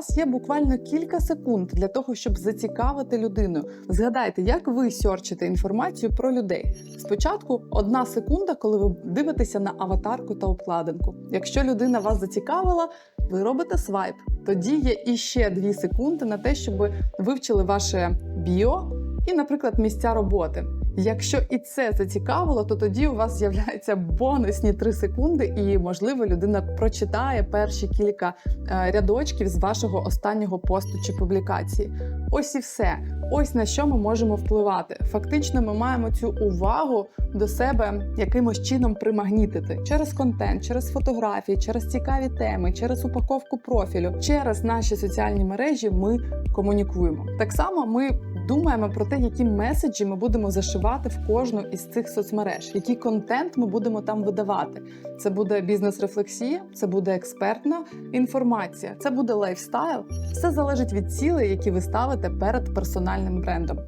вас є буквально кілька секунд для того, щоб зацікавити людину. Згадайте, як ви сьорчите інформацію про людей. Спочатку одна секунда, коли ви дивитеся на аватарку та обкладинку. Якщо людина вас зацікавила, ви робите свайп. Тоді є іще дві секунди на те, щоб вивчили ваше біо і, наприклад, місця роботи. Якщо і це зацікавило, то тоді у вас з'являються бонусні 3 секунди, і можливо людина прочитає перші кілька е, рядочків з вашого останнього посту чи публікації. Ось і все. Ось на що ми можемо впливати. Фактично, ми маємо цю увагу до себе якимось чином примагнітити через контент, через фотографії, через цікаві теми, через упаковку профілю, через наші соціальні мережі ми комунікуємо. Так само ми думаємо про те, які меседжі ми будемо зашивати в кожну із цих соцмереж, який контент ми будемо там видавати. Це буде бізнес-рефлексія, це буде експертна інформація, це буде лайфстайл. Все залежить від цілей, які ви ставите перед персональним брендом.